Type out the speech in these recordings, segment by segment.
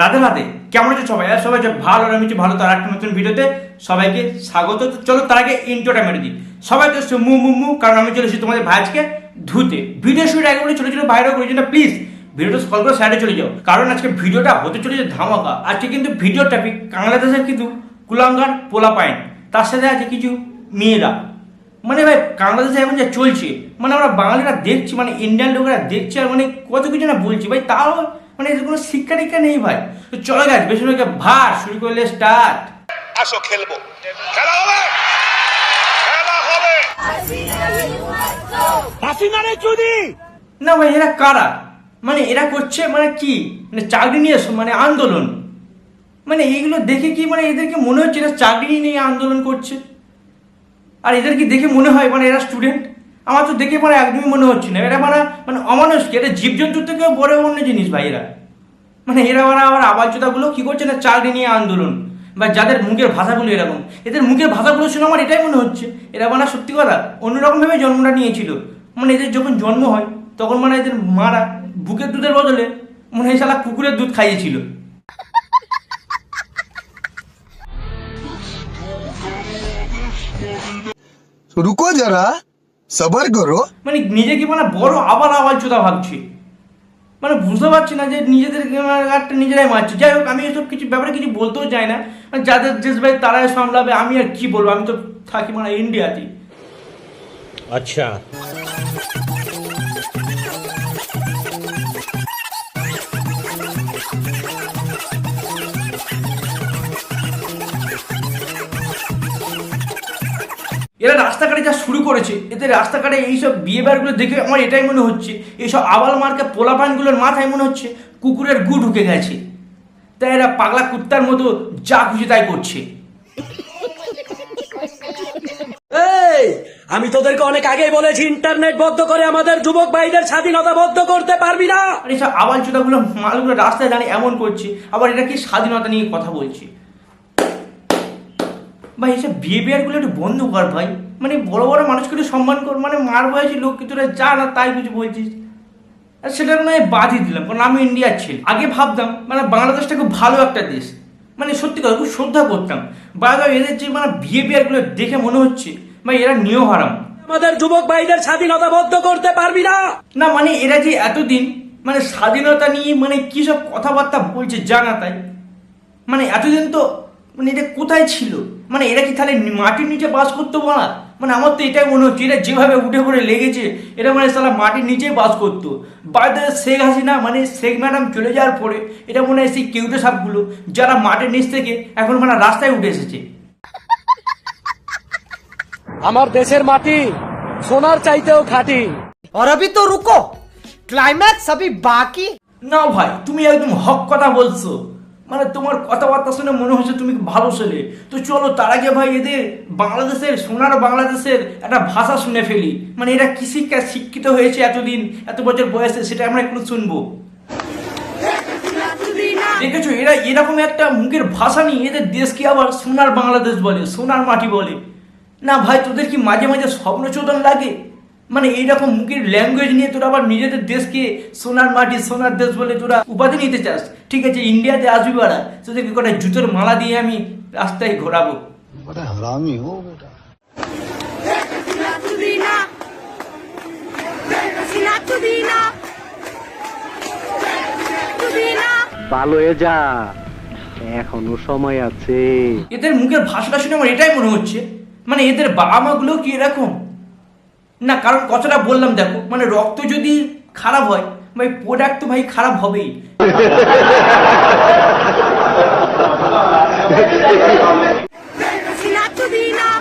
রাধে রাধে। কেমন আছে সবাই? আর সবাই ভালো, আর আমি ভালো, তার একটা নতুন ভিডিওতে সবাইকে স্বাগত। চলো, তার আগে ইন্ট্রোটা মেরে দিই। সবাই তো মু মু মু, কারণ আমি চলে এসেছি তোমাদের ভাইজকে ধুতে। ভিডিও শুরু আগে বলে ছোট ছোট ভাইরাল করেছি না প্লিজ ভিডিওটা স্কল করে সাইডে চলে যাও। কারণ আজকে ভিডিওটা হতে চলেছে ধামাকা। আজকে কিন্তু ভিডিও টপিক বাংলাদেশের কিন্তু কুলাঙ্গার, পোলা পাইন। তার সাথে আছে কিছু মেয়েরা। মানে ভাই বাংলাদেশে এখন যা চলছে মানে আমরা বাঙালিরা দেখছি মানে ইন্ডিয়ান লোকেরা দেখছে, আর মানে কত কিছু না বলছি। ভাই, তাও মানে কোনো শিক্ষা টিক্ষা নেই ভাই। তো চলো গাছ বেশি লোকে ভার শুরু করলে স্টার্ট আসো খেলব। খেলা হবে! খেলা হবে! না ভাই এরা কারা? মানে এরা করছে মানে কি? মানে চাকরি নিয়ে এসো, মানে আন্দোলন। মানে এইগুলো দেখে কি মানে এদেরকে মনে হচ্ছে এরা চাকরি নিয়ে আন্দোলন করছে? আর এদেরকে দেখে মনে হয় মানে এরা স্টুডেন্ট আমার তো দেখে মানে একদমই মনে হচ্ছে না। এরা মানে মানে অমানুষ কি এটা জীবজন্তুর থেকেও বড় অন্য জিনিস ভাই এরা। মানে এরা ওরা আবার আবার জোতাগুলো কী করছে না চাকরি নিয়ে আন্দোলন? বা যাদের মুখের ভাষাগুলো এরকম। এদের মুখের ভাষাগুলো শুনে আমার এটাই মনে হচ্ছে। এরা মানে সত্যি কথা অন্যরকমভাবে জন্মটা নিয়েছিল। মানে এদের যখন জন্ম হয় তখন মানে এদের মারা বুকের দুধের বদলে মনে হয় শালা কুকুরের দুধ খাইয়েছিল। রুকো যারা সবার করো। মানে নিজেকে মানে বড় আবার আবার জুতা ভাবছি। মানে বুঝতে পারছি না যে নিজেদের একটা নিজেরাই মারছে। যাই হোক, আমি এসব কিছু ব্যাপারে কিছু বলতেও চাই না। মানে যাদের দেশ ভাই তারাই সামলাবে, আমি আর কি বলব? আমি তো থাকি মানে ইন্ডিয়াতেই। আচ্ছা। এরা রাস্তাঘাটে যা শুরু করেছে এতে রাস্তাঘাটে এইসব বিয়ে বাড়িগুলো দেখে আমার এটাই মনে হচ্ছে এইসব আবাল মার্কা পোলাপানগুলোর মাথায় মনে হচ্ছে কুকুরের গু ঢুকে গেছে। তাই এরা পাগলা কুত্তার মতো যা খুশি তাই করছে। এই আমি তোদেরকে অনেক আগেই বলেছি ইন্টারনেট বন্ধ করে আমাদের যুবক ভাইদের স্বাধীনতা বদ্ধ করতে পারবি না। এইসব আবাল চোদাগুলো মালগুলো রাস্তায় দাঁড়িয়ে এমন করছে আবার এটা কি স্বাধীনতা নিয়ে কথা বলছে? ভাই এইসব বিহেভিয়ারগুলো একটু বন্ধ কর ভাই। মানে বড় বড় মানুষকে একটু সম্মান কর। মানে মার বয়সী লোককে তোরা যা না তাই কিছু বলছিস। আর সেটা নয় বাদই দিলাম কারণ আমি ইন্ডিয়ার ছেলে। আগে ভাবতাম মানে বাংলাদেশটা খুব ভালো একটা দেশ। মানে সত্যি কথা খুব শ্রদ্ধা করতাম। বারবার এদের যে মানে বিহেভিয়ারগুলো দেখে মনে হচ্ছে ভাই এরা নিয়েও হারাম। আমাদের যুবক ভাইদের স্বাধীনতা বদ্ধ করতে পারবি না। না মানে এরা যে এতদিন মানে স্বাধীনতা নিয়ে মানে কী সব কথাবার্তা বলছে জানা তাই। মানে এতদিন তো মানে এটা কোথায় ছিল? মানে এরা কি তাহলে মাটির নিচে বাস করতো বলা মানে আমার তো এটাই মনে হচ্ছে এরা যেভাবে উঠে পড়ে লেগেছে এটা মানে সালা মাটির নিচেই বাস করতো বাড়িতে শেখ হাসিনা মানে শেখ ম্যাডাম চলে যাওয়ার পরে এটা মনে হয় সেই কেউটে সাপগুলো যারা মাটির নিচ থেকে এখন মানে রাস্তায় উঠে এসেছে আমার দেশের মাটি সোনার চাইতেও খাঁটি और अभी तो रुको क्लाइमैक्स अभी बाकी না ভাই তুমি একদম হক কথা বলছো মানে তোমার কথাবার্তা শুনে মনে হচ্ছে তুমি ভালো ছেলে। তো চলো, তার আগে ভাই এদের বাংলাদেশের, সোনার বাংলাদেশের একটা ভাষা শুনে ফেলি। মানে এরা কি শিক্ষা শিক্ষিত হয়েছে এতদিন, এত বছর বয়সে, সেটা আমরা একটু শুনব। দেখেছ, এরা এরকম একটা মুখের ভাষা নিয়ে এদের দেশকে আবার সোনার বাংলাদেশ বলে, সোনার মাটি বলে। না ভাই, তোদের কি মাঝে মাঝে স্বপ্নচোদন লাগে? মানে এইরকম মুখের ল্যাঙ্গুয়েজ নিয়ে তোরা আবার নিজেদের দেশকে সোনার মাটি সোনার দেশ বলে তোরা উপাধি নিতে চাস। ঠিক আছে ইন্ডিয়াতে আসবি বাড়া। তোদেরকে কটা জুতোর মালা দিয়ে আমি রাস্তায় ঘোরাবো। ভালো হয়ে যা। এখনও সময় আছে। এদের মুখের ভাষাটা শুনে আমার এটাই মনে হচ্ছে। মানে এদের বাবা মা গুলো কি এরকম? না, কারণ কথাটা বললাম, দেখো মানে রক্ত যদি খারাপ হয়, ভাই প্রোডাক্ট তো ভাই খারাপ হবেই.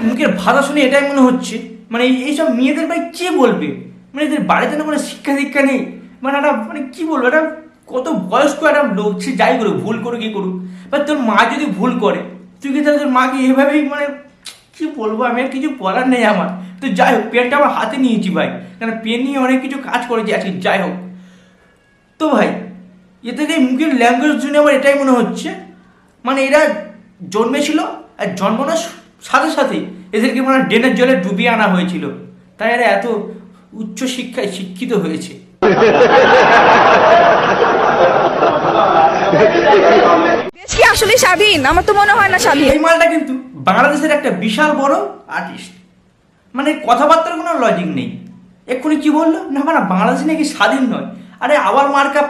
মুখের ভাষা শুনে এটাই মনে হচ্ছে মানে এইসব মেয়েদের ভাই কে বলবে? মানে এদের বাড়িতে না কোনো শিক্ষা দীক্ষা নেই। মানে একটা মানে কি বলব, একটা কত বয়স্ক একটা লোক, সে যাই করুক, ভুল করুক কি করুক। বা তোর মা যদি ভুল করে, তুই কি তাহলে তোর মাকে এভাবেই মানে কি বলব, আমি আর কিছু বলার নেই আমার। তো যাই হোক পেনটা আমার হাতে নিয়েছি ভাই। কারণ পেন নিয়ে অনেক কিছু কাজ করেছি আজকে যাই হোক। তো ভাই এতে এই মুখের ল্যাঙ্গুয়েজ শুনে আমার এটাই মনে হচ্ছে। মানে এরা জন্মেছিল আর জন্মানোর সাথে সাথেই এদেরকে মানে ড্রেনের জলে ডুবিয়ে আনা হয়েছিল। তাই এরা এত উচ্চ শিক্ষায় শিক্ষিত হয়েছে। আসলে স্বাধীন? আমার তো মনে হয় না স্বাধীন। এই মালটা কিন্তু বাংলাদেশের একটা বিশাল বড় আর্টিস্ট মানে কথাবার্তার কোনো লজিক নেই। এক্ষুনি কি বলল? না মানে বাংলাদেশ নাকি স্বাধীন নয়। আরে আবার মার্কা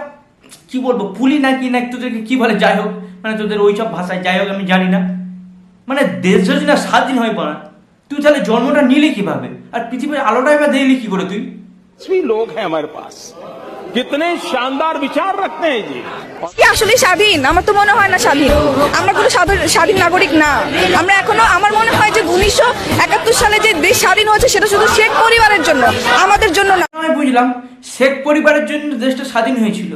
কি বলব? পুলি নাকি না তোদেরকে কি বলে? যাই হোক মানে তোদের ওই সব ভাষায় যাই হোক আমি জানি না। মানে দেশ যদি না স্বাধীন হয় পড়া তুই তাহলে জন্মটা নিলি কীভাবে? আর পৃথিবীর আলোটা এবার দিলি কি করে তুই? লোক হ্যাঁ আমার পাশ। কিতনে শানদার বিচার রাখতে হ্যাঁ জি। কি আসলে স্বাধীন? আমার তো মনে হয় না স্বাধীন। আমরা কোনো স্বাধীন নাগরিক না। আমরা এখনও আমার মনে হয় যে উনিশশো একাত্তর সালে যে দেশ স্বাধীন হয়েছে সেটা শুধু শেখ পরিবারের জন্য আমাদের জন্য না। আমি বুঝলাম শেখ পরিবারের জন্য দেশটা স্বাধীন হয়েছিল।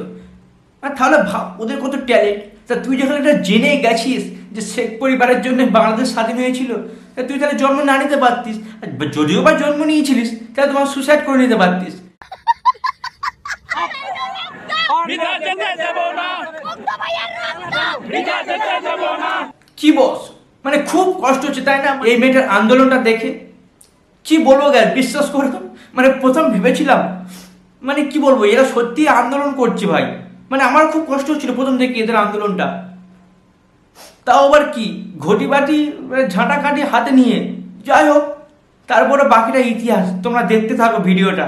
আর তাহলে ভাব ওদের কত ট্যালেন্ট? তা তুই যখন এটা জেনে গেছিস যে শেখ পরিবারের জন্য বাংলাদেশ স্বাধীন হয়েছিল তা তুই তাহলে জন্ম না নিতে পারতিস। যদিও বা জন্ম নিয়েছিলিস তাহলে তোমার সুসাইড করে নিতে পারতিস। কি বস? মানে খুব কষ্ট হচ্ছে, তাই না? এই মেয়েটার আন্দোলনটা দেখে। কি বলব গ্যাস বিশ্বাস করো মানে প্রথম ভেবেছিলাম মানে কি বলব, এরা সত্যি আন্দোলন করছে ভাই। মানে আমার খুব কষ্ট হচ্ছিল প্রথম দেখি এদের আন্দোলনটা। তাও আবার কি ঘটি বাটি মানে ঝাঁটা কাটি হাতে নিয়ে। যাই হোক, তারপরে বাকিটা ইতিহাস, তোমরা দেখতে থাকো ভিডিওটা।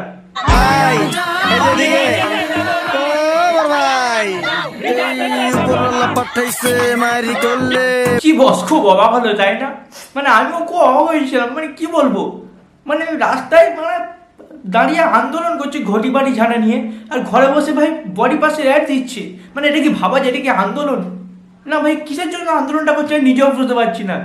কি বস, খুব অবাক হলো, তাই না? মানে আমিও খুব অবাক হয়েছিলাম মানে কি বলব? মানে রাস্তায় মানে দাঁড়িয়ে আন্দোলন করছে ঘটি বাড়ি ঝাড়া নিয়ে, আর ঘরে বসে ভাই বডি পাশে অ্যাড দিচ্ছে। মানে এটা কি ভাবা যায়, এটা কি আন্দোলন? না ভাই, কিসের জন্য আন্দোলনটা করছে, আমি নিজেও বুঝতে পারছি না।